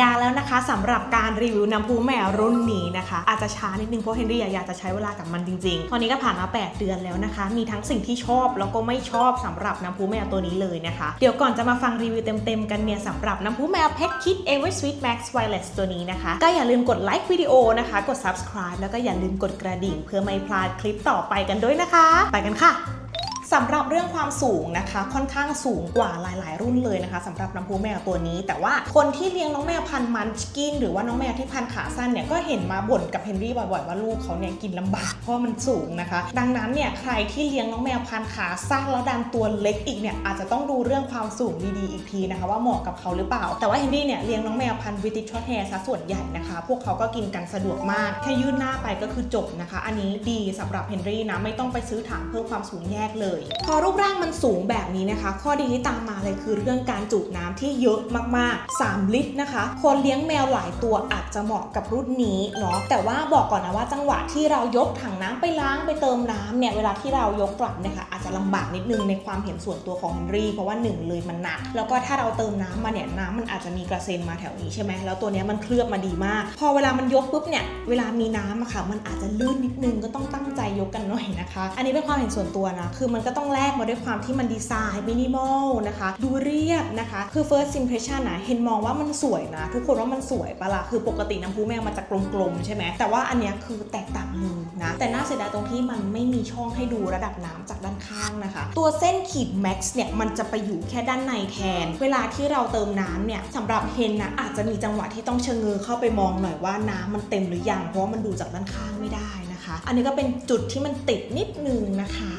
ญาแล้วนะคะสำหรับการรีวิวน้ำพุแมวรุ่นนี้นะคะ อาจจะช้านิดนึงเพราะเฮนรี่อยากจะใช้เวลากับมันจริงๆ ตอนนี้ก็ผ่านมา 8 เดือนแล้วนะคะ มีทั้งสิ่งที่ชอบแล้วก็ไม่ชอบสำหรับน้ำพุแมวตัวนี้เลยนะคะ เดี๋ยวก่อนจะมาฟังรีวิวเต็มๆกันเนี่ยสำหรับน้ำพุแมว Pet Kit Ever Sweet Max Wireless ตัวนี้นะคะ ก็อย่าลืมกดไลค์วิดีโอนะคะ กด subscribe แล้วก็อย่าลืมกดกระดิ่ง เพื่อไม่พลาดคลิปต่อไปกันด้วยนะคะ ไปกันค่ะ สำหรับเรื่องความสูงนะคะ ค่อนข้างสูงกว่าหลาย ๆ รุ่นเลยนะคะสำหรับน้ำพุแมวตัวนี้ แต่ว่าคนที่เลี้ยงน้องแมวพันมันชกิน หรือว่าน้องแมวที่พันขาสั้นเนี่ยก็เห็นมาบ่นกับเฮนรี่บ่อย ๆ ว่าลูกเขาเนี่ยกินลำบากเพราะมันสูงนะคะ ดังนั้นเนี่ยใครที่เลี้ยงน้องแมวพันขาสั้นแล้วดันตัวเล็กอีกเนี่ยอาจจะต้องดูเรื่องความสูงดีๆอีกทีนะคะ ว่าเหมาะกับเขาหรือเปล่า แต่ว่าเฮนรี่เนี่ยเลี้ยงน้องแมวพันธุ์บริติชช็อตแฮร์ซะส่วนใหญ่นะคะ พวกเขาก็กินกันสะดวกมากแค่ยื่นหน้าไปก็คือจบนะคะ อันนี้ดีสำหรับเฮนรี่นะไม่ต้องไปซื้อถังเพิ่มความสูงแยกเลยพอรูปร่างมันสูงแบบนี้นะคะ ข้อดีที่ตามมาเลยคือเรื่องการจุน้ำที่เยอะมากๆ 3 ลิตรนะคะ คนเลี้ยงแมวหลายตัวอาจจะเหมาะกับรุ่นนี้เนาะแต่ว่าบอกก่อนนะว่าจังหวะที่เรายกถังน้ำไปล้างไปเติมน้ำเนี่ยเวลาที่เรายกกลับเนี่ยค่ะอาจจะลำบากนิดนึงในความเห็นส่วนตัวของเฮนรี่เพราะว่าหนึ่งเลยมันหนัก แล้วก็ถ้าเราเติมน้ำมาเนี่ยน้ำมันอาจจะมีกระเซ็นมาแถวนี้ใช่ไหมแล้วตัวนี้มันเคลือบมาดีมาก พอเวลามันยกปุ๊บเนี่ยเวลามีน้ำอะค่ะมันอาจจะลื่นนิดนึงก็ต้องตั้งใจยกกันหน่อยนะคะ อันนี้เป็นความเห็นส่วนตัวนะคือมันก็ต้องแลกมาด้วยความที่มันดีไซน์มินิมอลนะคะดูเรียบนะคะ คือ first impression นะเห็นมองว่ามันสวยนะ ทุกคนว่ามันสวยปะล่ะคือปกติน้ำพุแมวมันจะกลมๆใช่ไหมแต่ว่าอันเนี้ยคือแตกต่างเลยนะ แต่น่าเสียดายตรงที่มันไม่มีช่องให้ดูระดับน้ำจากด้านข้างนะคะ ตัวเส้นขีด max เนี่ยมันจะไปอยู่แค่ด้านในแทน เวลาที่เราเติมน้ำเนี่ยสำหรับเฮนนะอาจจะมีจังหวะที่ต้องเชงเง้อเข้าไปมองหน่อยว่าน้ำมันเต็มหรือยังเพราะว่ามันดูจากด้านข้างไม่ได้นะคะ อันนี้ก็เป็นจุดที่มันติดนิดนึงนะคะ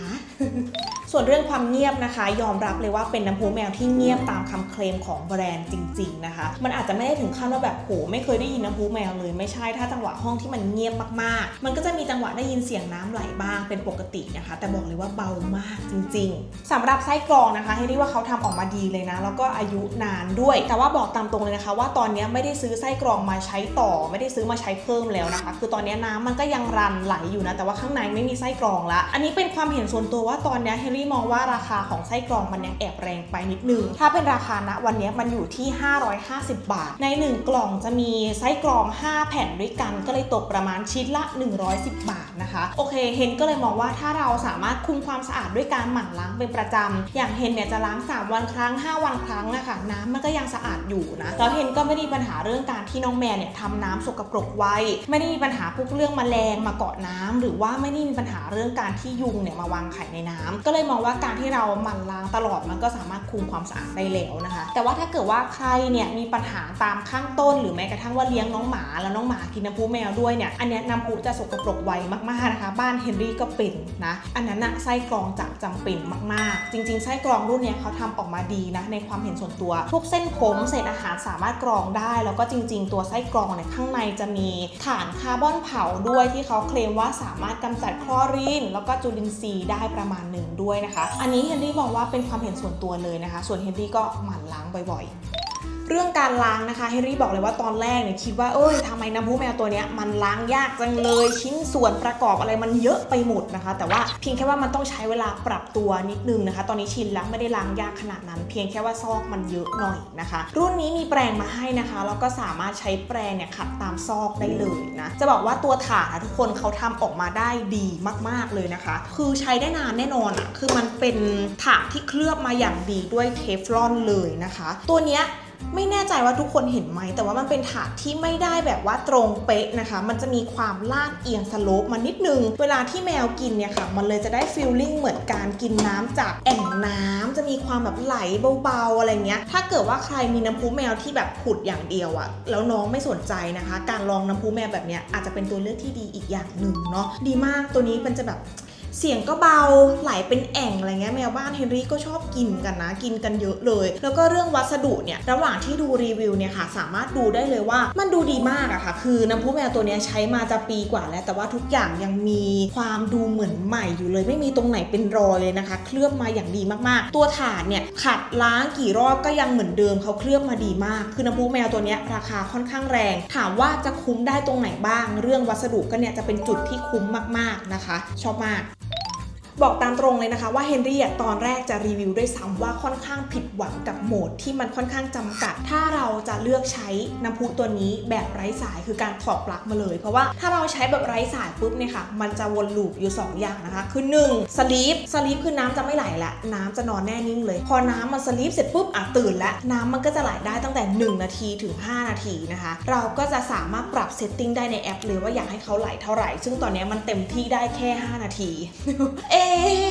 Ha ha ha. ส่วนเรื่องความเงียบนะคะ ยอมรับเลยว่าเป็นน้ำพุแมวที่เงียบตามคำเคลมของแบรนด์จริง ๆ นะคะ มันอาจจะไม่ได้ถึงขั้นว่าแบบโหไม่เคยได้ยินน้ำพุแมวเลยไม่ใช่ถ้าจังหวะห้องที่มันเงียบมากๆ มันก็จะมีจังหวะได้ยินเสียงน้ำไหลบ้างเป็นปกตินะคะ แต่บอกเลยว่าเบามากจริง ๆสำหรับไส้กรองนะคะให้เรียกว่าเขาทำออกมาดีเลยนะ แล้วก็อายุนานด้วย แต่ว่าบอกตามตรงเลยนะคะ ว่าตอนนี้ไม่ได้ซื้อไส้กรองมาใช้ต่อ ไม่ได้ซื้อมาใช้เพิ่มแล้วนะคะ คือตอนนี้น้ำมันก็ยังรันไหลอยู่นะแต่ว่าข้างในไม่มีไส้กรองละอันนี้เป็นความเห็นส่วนตัวว่าตอนนี้เฮนรี่มองว่าราคาของไส้กรองมันยังแอบแรงไปนิดนึง ถ้าเป็นราคาณวันนี้มันอยู่ที่ 550 บาท ใน 1 กล่องจะมีไส้กรอง 5 แผ่นด้วยกัน ก็เลยตกประมาณชิ้นละ 110 บาทนะคะ โอเค เฮนก็เลยมองว่าถ้าเราสามารถคุมความสะอาดด้วยการหมั่นล้างเป็นประจำ อย่างเฮนเนี่ยจะล้าง 3 วันครั้ง 5 วันครั้งนะคะน้ำมันก็ยังสะอาดอยู่นะ แล้วเฮนก็ไม่ได้มีปัญหาเรื่องการที่น้องแมวเนี่ยทำน้ำสกปรกไว้ ไม่ได้มีปัญหาพวกเรื่องแมลงมาเกาะน้ำหรือว่าไม่ได้มีปัญหาเรื่องการที่ยุงเนี่ยมาวางไข่ในน้ำก็เลยมองว่าการที่เราหมั่นล้างตลอดมันก็สามารถคุมความสะอาดได้แล้วนะคะ แต่ว่าถ้าเกิดว่าใครเนี่ยมีปัญหาตามข้างต้น หรือแม้กระทั่งว่าเลี้ยงน้องหมาแล้วน้องหมากินน้ำพุแมวด้วยเนี่ยอันนี้น้ำพุจะสกปรกไวมากๆนะคะ บ้านเฮนรี่ก็เป็นนะอันนั้นนะไส้กรองจะจำเป็นมากๆ จริง ๆ ไส้กรองรุ่นเนี้ยเขาทำออกมาดีนะในความเห็นส่วนตัวทุกเส้นผมเศษอาหารสามารถกรองได้ แล้วก็จริง ๆ ตัวไส้กรองเนี่ยข้างในจะมีฐานคาร์บอนเผาด้วยที่เขาเคลมว่าสามารถกำจัดคลอรีน แล้วก็จุลินทรีย์ได้ประมาณหนึ่งด้วยนะคะ อันนี้เฮนรี่มองว่าเป็นความเห็นส่วนตัวเลยนะคะ ส่วนเฮนรี่ก็หมั่นล้างบ่อยๆ เรื่องการล้างนะคะเฮนรี่บอกเลยว่าตอนแรกเนี่ยคิดว่าเอ้ยทำไมน้ำพุแมวตัวนี้มันล้างยากจังเลยชิ้นส่วนประกอบอะไรมันเยอะไปหมดนะคะ แต่ว่าเพียงแค่ว่ามันต้องใช้เวลาปรับตัวนิดนึงนะคะ ตอนนี้ชินแล้วไม่ได้ล้างยากขนาดนั้น เพียงแค่ว่าซอกมันเยอะหน่อยนะคะ รุ่นนี้มีแปรงมาให้นะคะแล้วก็สามารถใช้แปรงเนี่ยขัดตามซอกได้เลยนะจะบอกว่าตัวถาดทุกคนเขาทำออกมาได้ดีมาก ๆเลยนะคะ คือใช้ได้นานแน่นอนอะคือมันเป็นถาดที่เคลือบมาอย่างดีด้วยเทฟลอนเลยนะคะ ตัวเนี้ย ไม่แน่ใจว่าทุกคนเห็นไหม แต่ว่ามันเป็นถาดที่ไม่ได้แบบว่าตรงเป๊ะนะคะ มันจะมีความลาดเอียงสโลปมานิดนึง เวลาที่แมวกินเนี่ยค่ะ มันเลยจะได้ฟีลลิ่งเหมือนการกินน้ำจากแอ่งน้ำจะมีความแบบไหลเบาๆอะไรเงี้ย ถ้าเกิดว่าใครมีน้ำพุแมวที่แบบขุดอย่างเดียวอะแล้วน้องไม่สนใจนะคะ การลองน้ำพุแมวแบบเนี้ยอาจจะเป็นตัวเลือกที่ดีอีกอย่างหนึ่งเนาะ ดีมากตัวนี้มันจะแบบ เสียงก็เบาไหลเป็นแอ่งอะไรเงี้ยแมวบ้านเฮนรี่ก็ชอบกินกันนะ กินกันเยอะเลย แล้วก็เรื่องวัสดุเนี่ยระหว่างที่ดูรีวิวเนี่ยค่ะ สามารถดูได้เลยว่ามันดูดีมากอะค่ะ คือน้ำพุแมวตัวนี้ใช้มาจะปีกว่าแล้ว แต่ว่าทุกอย่างยังมีความดูเหมือนใหม่อยู่เลย ไม่มีตรงไหนเป็นรอยเลยนะคะ เคลือบมาอย่างดีมากๆ ตัวถาดเนี่ยขัดล้างกี่รอบก็ยังเหมือนเดิมเขาเคลือบมาดีมาก คือน้ำพุแมวตัวนี้ราคาค่อนข้างแรง ถามว่าจะคุ้มได้ตรงไหนบ้าง เรื่องวัสดุก็เนี่ยจะเป็นจุดที่คุ้มมากๆนะคะ ชอบมาก บอกตามตรงเลยนะคะว่าเฮนรี่ตอนแรกจะรีวิวด้วยซ้ำว่าค่อนข้างผิดหวังกับโหมดที่มันค่อนข้างจำกัด ถ้าเราจะเลือกใช้น้ำพุตัวนี้แบบไร้สายคือการถอดปลั๊กมาเลย เพราะว่าถ้าเราใช้แบบไร้สายปุ๊บเนี่ยค่ะ มันจะวนลูปอยู่ 2 อย่างนะคะ คือ1สลีปสลีปคือน้ำจะไม่ไหลละน้ำจะนอนแน่นิ่งเลย พอน้ำมันสลีปเสร็จปุ๊บอะตื่นแล้วน้ำมันก็จะไหลได้ตั้งแต่ 1 นาทีถึง 5 นาทีนะคะ เราก็จะสามารถปรับเซตติ้งได้ในแอปเลยว่าอยากให้เขาไหลเท่าไหร่ ซึ่งตอนนี้มันเต็มที่ได้แค่ 5 นาทีเอ๊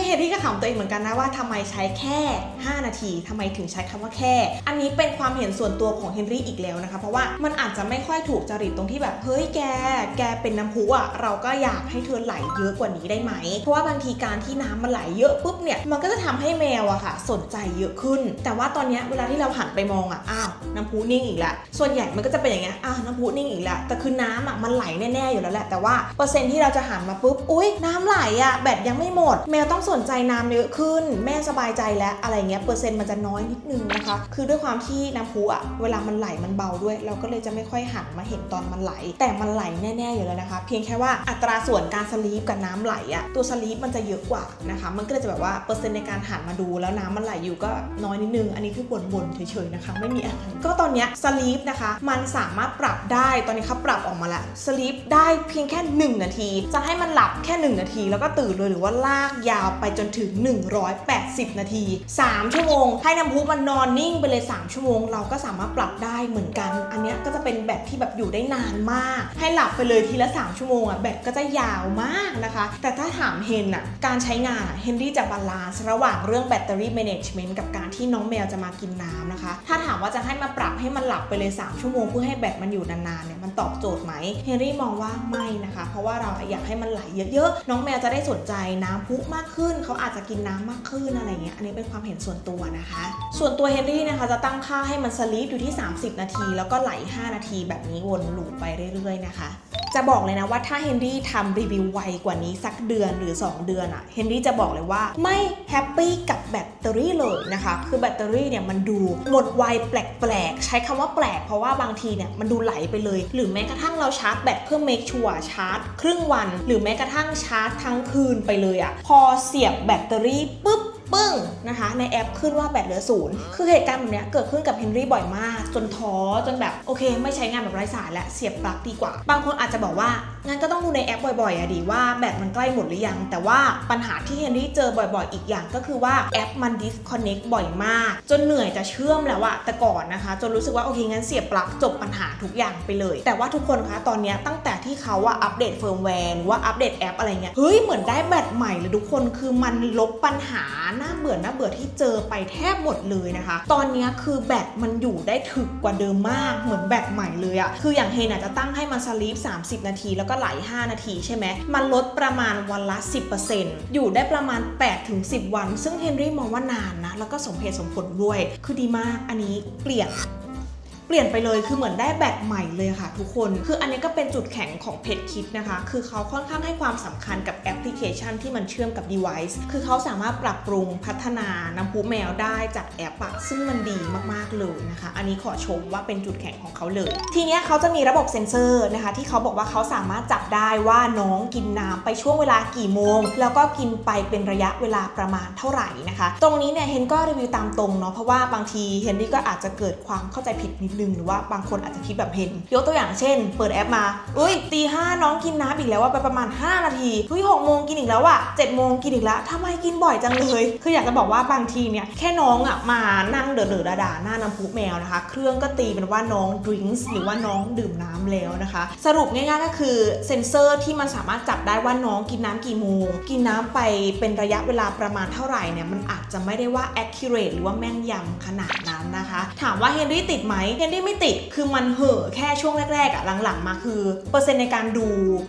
เฮนรี่ก็ขำตัวเองเหมือนกันนะว่าทำไมใช้แค่ 5 นาทีทำไมถึงใช้คำว่าแค่ อันนี้เป็นความเห็นส่วนตัวของเฮนรี่อีกแล้วนะคะ เพราะว่ามันอาจจะไม่ค่อยถูกจริตตรงที่แบบ เฮ้ยแก แกเป็นน้ำพุอะเราก็อยากให้เธอไหลเยอะกว่านี้ได้ไหม เพราะว่าบางทีการที่น้ำมันไหลเยอะปุ๊บเนี่ย มันก็จะทำให้แมวอะค่ะ สนใจเยอะขึ้น แต่ว่าตอนนี้เวลาที่เราหันไปมองอะอ้าวน้ำพุนิ่งอีกแล้วส่วนใหญ่มันก็จะเป็นอย่างเงี้ยอ้าวน้ำพุนิ่งอีกแล้วแต่คือน้ำอะมันไหลแน่ๆอยู่แล้วแหละแต่ว่าเปอร์เซ็นต์ที่เราจะหันมาปุ๊บอุ้ยน้ำไหลอะแบตยังไม่หมดแมวต้องสนใจน้ำเยอะขึ้น แม่สบายใจแล้วอะไรเงี้ยเปอร์เซ็นต์มันจะน้อยนิดนึงนะคะ คือด้วยความที่น้ำพุอะเวลามันไหลมันเบาด้วย เราก็เลยจะไม่ค่อยหันมาเห็นตอนมันไหล แต่มันไหลแน่ๆอยู่แล้วนะคะ เพียงแค่ว่าอัตราส่วนการสลีปกับน้ำไหลอะตัวสลีปมันจะเยอะกว่านะคะ มันก็เลยจะแบบว่าเปอร์เซ็นต์ในการหันมาดูแล้วน้ำมันไหลอยู่ก็น้อยนิดนึง อันนี้คือบ่นๆเฉยๆนะคะ ไม่มีอะไรก็ตอนเนี้ยสลีปนะคะ มันสามารถปรับได้ตอนนี้เขาปรับออกมาแล้วสลีปได้เพียงแค่ 1 นาที จะให้มันหลับแค่ 1 นาที แล้วก็ตื่นเลยหรือว่าลากยาวไปจนถึง 180 นาที 3 ชั่วโมง ให้น้ำพุมันนอนนิ่งไปเลย 3 ชั่วโมง เราก็สามารถปรับได้เหมือนกัน อันนี้ก็จะเป็นแบตที่แบบอยู่ได้นานมาก ให้หลับไปเลยทีละ 3 ชั่วโมงอะแบตก็จะยาวมากนะคะ แต่ถ้าถามเฮนอะการใช้งานอะเฮนรี่จะบาลานซ์ระหว่างเรื่องแบตเตอรี่ management กับการที่น้องแมวจะมากินน้ำนะคะ ถ้าถามว่าจะให้มาปรับให้มันหลับไปเลย 3 ชั่วโมงเพื่อให้แบตมันอยู่นานๆเนี่ยมันตอบโจทย์ไหมเฮนรี่มองว่าไม่นะคะ เพราะว่าเราอยากให้มันไหลเยอะๆน้องแมวจะได้สนใจน้ำพุมากขึ้น เขาอาจจะกินน้ำมากขึ้นอะไรเงี้ย อันนี้เป็นความเห็นส่วนตัวนะคะ ส่วนตัวเฮนรี่นะคะจะตั้งค่าให้มันสลีปอยู่ที่ 30 นาที แล้วก็ไหล 5 นาทีแบบนี้วนลูปไปเรื่อยๆนะคะ จะบอกเลยนะว่าถ้าเฮนรี่ทำรีวิวไวกว่านี้สักเดือนหรือ 2 เดือนอะเฮนรี่จะบอกเลยว่าไม่แฮปปี้กับแบตเตอรี่เลยนะคะ คือแบตเตอรี่เนี่ยมันดูหมดไวแปลกๆ ใช้คำว่าแปลก เพราะว่าบางทีเนี่ยมันดูไหลไปเลย หรือแม้กระทั่งเราชาร์จแบตเพื่อ make sure ชาร์จ ครึ่งวัน หรือแม้กระทั่งชาร์จทั้งคืนไปเลยอะพอเสียบแบตเตอรี่ปุ๊บ ปึ้งนะคะในแอปขึ้นว่าแบตเหลือศูนย์คือเหตุการณ์แบบนี้เกิดขึ้นกับเฮนรี่บ่อยมาก จนท้อจนแบบโอเค ไม่ใช้งานแบบไร้สายแล้วเสียบปลั๊กดีกว่า บางคนอาจจะบอกว่างั้นก็ต้องดูในแอปบ่อยๆอะดีว่าแบตมันใกล้หมดหรือยัง แต่ว่าปัญหาที่เฮนรี่เจอบ่อยๆ อีกอย่างก็คือว่าแอปมัน disconnect บ่อยมาก จนเหนื่อยจะเชื่อมแล้วอะแต่ก่อนนะคะ จนรู้สึกว่าโอเคงั้นเสียบปลั๊กจบปัญหาทุกอย่างไปเลย แต่ว่าทุกคนคะตอนนี้ตั้งแต่ที่เขาว่าอัปเดตเฟิร์มแวร์หรือว่าอัปเดตแอปอะไรเงี้ยเฮ้ยเหมือนได้แบตใหม่เลยทุกคนคือมันลบปัญหาน่าเบื่อหน้าเบื่อที่เจอไปแทบหมดเลยนะคะ ตอนนี้คือแบตมันอยู่ได้ถึกกว่าเดิมมากเหมือนแบตใหม่เลยอะคืออย่างเฮนอาจจะตั้งให้มันสลีป30 นาที แล้วก็ไหล 5 นาทีใช่ไหมมันลดประมาณวันละ 10%อยู่ได้ประมาณ 8-10 วัน ซึ่งเฮนรี่มองว่านานนะ แล้วก็สมเหตุสมผลด้วย คือดีมากอันนี้เปลี่ยน ปลี่ยนไปเลยคือเหมือนได้แบตใหม่เลยค่ะ ทุกคนคืออันนี้ก็เป็นจุดแข็งของเพจคิดนะคะ คือเขาค่อนข้างให้ความสำคัญกับแอปพลิเคชันที่มันเชื่อมกับ device คือเขาสามารถปรับปรุงพัฒนาน้ำพุแมวได้จากแอปอะซึ่งมันดีมากๆเลยนะคะ อันนี้ขอชมว่าเป็นจุดแข็งของเขาเลย ทีนี้เขาจะมีระบบเซ็นเซอร์นะคะ ที่เขาบอกว่าเขาสามารถจับได้ว่าน้องกินน้ำไปช่วงเวลากี่โมง แล้วก็กินไปเป็นระยะเวลาประมาณเท่าไหร่นะคะ ตรงนี้เนี่ยเฮนก็รีวิวตามตรงเนาะเพราะว่าบางทีเฮนรี่ก็อาจจะเกิดความเข้าใจผิดนิดนึงหรือว่าบางคนอาจจะคิดแบบเฮนยกตัวอย่างเช่น เปิดแอปมาอุ้ยตีห้าน้องกินน้ำอีกแล้วว่าไปประมาณ 5 นาทีเฮ้ยหกโมงกินอีกแล้วอะเจ็ดโมงกินอีกแล้วทำไมกินบ่อยจังเลย คืออยากจะบอกว่าบางทีเนี่ยแค่น้องอะมานั่งเดือดๆด่าๆหน้าน้ำพุแมวนะคะ เครื่องก็ตีเป็นว่าน้องดริงส์หรือว่าน้องดื่มน้ำแล้วนะคะ สรุปง่ายๆก็คือเซ็นเซอร์ที่มันสามารถจับได้ว่าน้องกินน้ำกี่โมง กินน้ำไปเป็นระยะเวลาประมาณเท่าไหร่เนี่ยมันอาจจะไม่ได้ว่า accurate หรือว่าแม่นยำขนาดนั้นนะคะ ถามว่าเฮนรี่ติดไหมเฮนรี่ไม่ติดคือมันเห่อแค่ช่วงแรกๆอะหลังๆ มาคือ เปอร์เซ็นต์ในการดู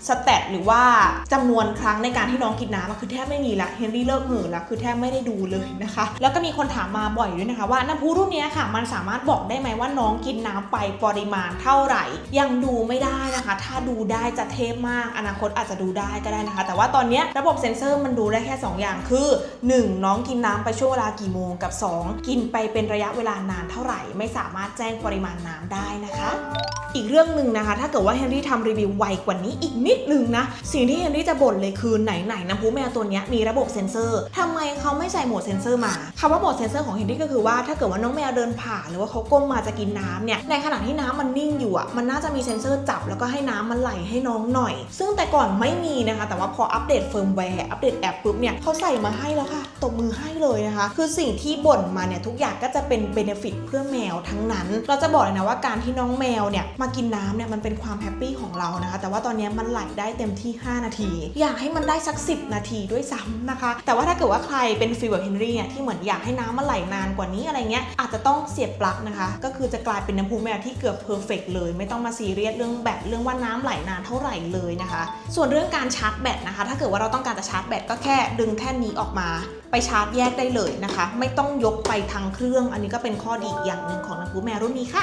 สแตทหรือว่าจำนวนครั้งในการที่น้องกินน้ำอะคือแทบไม่มีละเฮนรี่เลิกเห่อละคือแทบไม่ได้ดูเลยนะคะ แล้วก็มีคนถามมาบ่อยด้วยนะคะ ว่าน้ำพุรุ่นนี้ค่ะ มันสามารถบอกได้ไหมว่าน้องกินน้ำไปปริมาณเท่าไหร่ ยังดูไม่ได้นะคะ ถ้าดูได้จะเทพมากอนาคตอาจจะดูได้ก็ได้นะคะ แต่ว่าตอนนี้ระบบเซ็นเซอร์มันดูได้แค่ 2 อย่างคือ 1. น้องกินน้ำไปช่วงเวลากี่โมงกับ 2 กินไปเป็นระยะเวลานานเท่าไหร่ ไม่สามารถแจ้งปริมาณน้ำได้นะคะ อีกเรื่องหนึ่งนะคะ ถ้าเกิดว่าเฮนรี่ทำรีวิวไวกว่านี้อีกนิดนึงนะ สิ่งที่เฮนรี่จะบ่นเลยคือไหนๆน้ำพุแมวตัวนี้มีระบบเซ็นเซอร์ทำไมเขาไม่ใส่โหมดเซ็นเซอร์มาคำว่าโหมดเซ็นเซอร์ของเฮนรี่ก็คือว่าถ้าเกิดว่าน้องแมวเดินผ่านหรือว่าเขาก้มมาจะกินน้ำเนี่ยในขณะที่น้ำมันนิ่งอยู่อะมันน่าจะมีเซ็นเซอร์จับแล้วก็ให้น้ำมันไหลให้น้องหน่อย ซึ่งแต่ก่อนไม่มีนะคะ แต่ว่าพออัปเดตเฟิร์มแวร์อัปเดตแอปปุ๊บเนี่ยเขาใส่มาให้แล้วค่ะตบมือให้เลยนะคะ คือสิ่งที่บ่นมาเนี่ยทุกอย่างก็จะเป็นเบเนฟิตเพื่อแมวทั้งนั้น เราจะบอกเลยนะว่าการที่น้องแมวเนี่ยมากินน้ำเนี่ยมันเป็นความแฮปปี้ของเรานะคะ แต่ว่าตอนนี้มันไหลได้เต็มที่ 5 นาที อยากให้มันได้สัก 10 นาทีด้วยซ้ำนะคะ แต่ว่าถ้าเกิดว่าใครเป็นฟีลแบบเฮนรี่เนี่ยที่เหมือนอยากให้น้ำมันไหลนานกว่านี้อะไรเงี้ยอาจจะต้องเสียบปลั๊กนะคะ ก็คือจะกลายเป็นน้ำพุแมวที่เกือบเพอร์เฟกเลย ไม่ต้องมาซีเรียสเรื่องแบตเรื่องว่าน้ำไหลนานเท่าไหร่เลยนะคะ ส่วนเรื่องการชาร์จแบตนะคะ ถ้าเกิดว่าเราต้องการจะชาร์จแบตก็แค่ดึงแท่นนี้ออกมา ไปชาร์จแยกได้เลยนะคะ ไม่ต้องยกไปทางเครื่อง อันนี้ก็เป็นข้อดีอย่างหนึ่งของน้ำพุแมวรุ่นนี้ค่ะ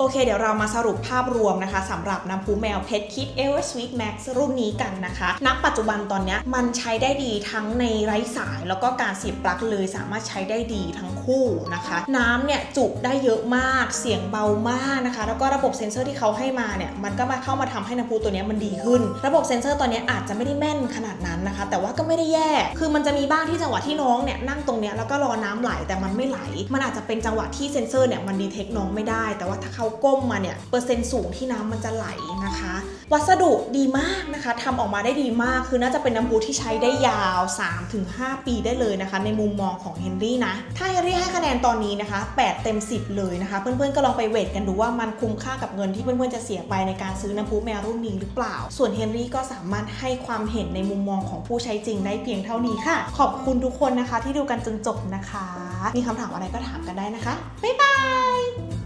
โอเค เดี๋ยวเรามาสรุปภาพรวมนะคะสำหรับน้ำพุแมวเพชรคิดเอเวอร์สวีทแม็กซ์รุ่นนี้กันนะคะณปัจจุบันตอนนี้มันใช้ได้ดีทั้งในไร้สาย แล้วก็การเสียบปลั๊กเลยสามารถใช้ได้ดีทั้งคู่นะคะ น้ำเนี่ยจุได้เยอะมากเสียงเบามากนะคะ แล้วก็ระบบเซ็นเซอร์ที่เขาให้มาเนี่ยมันก็มาเข้ามาทำให้น้ำพุตัวนี้มันดีขึ้น ระบบเซ็นเซอร์ตอนนี้อาจจะไม่ได้แม่นขนาดนั้นนะคะ แต่ว่าก็ไม่ได้แย่ คือมันจะมีบ้างที่จังหวะที่น้องเนี่ยนั่งตรงเนี้ยแล้วก็รอน้ำไหลแต่มันไม่ไหล มันอาจจะเป็นจังหวะที่เซ็นเซอร์เนี่ยมันดีเทคน้องไม่ได้ แต่ว่าถ้าเขาก้มมาเนี่ยเปอร์เซ็นต์สูงที่น้ำมันจะไหลนะคะ วัสดุดีมากนะคะทำออกมาได้ดีมากคือน่าจะเป็นน้ำพุที่ใช้ได้ยาว 3-5 ปีได้เลยนะคะ ในมุมมองของเฮนรี่นะ ถ้าเฮนรี่ให้คะแนนตอนนี้นะคะ 8 เต็ม 10 เลยนะคะ เพื่อนๆก็ลองไปเวทกันดูว่ามันคุ้มค่ากับเงินที่เพื่อนๆจะเสียไปในการซื้อน้ำพุแมวรุ่นนี้หรือเปล่า ส่วนเฮนรี่ก็สามารถให้ความเห็นในมุมมองของผู้ใช้จริงได้เพียงเท่านี้ค่ะ ขอบคุณทุกคนนะคะที่ดูกันจนจบนะคะ มีคำถามอะไรก็ถามกันได้นะคะบ๊ายบาย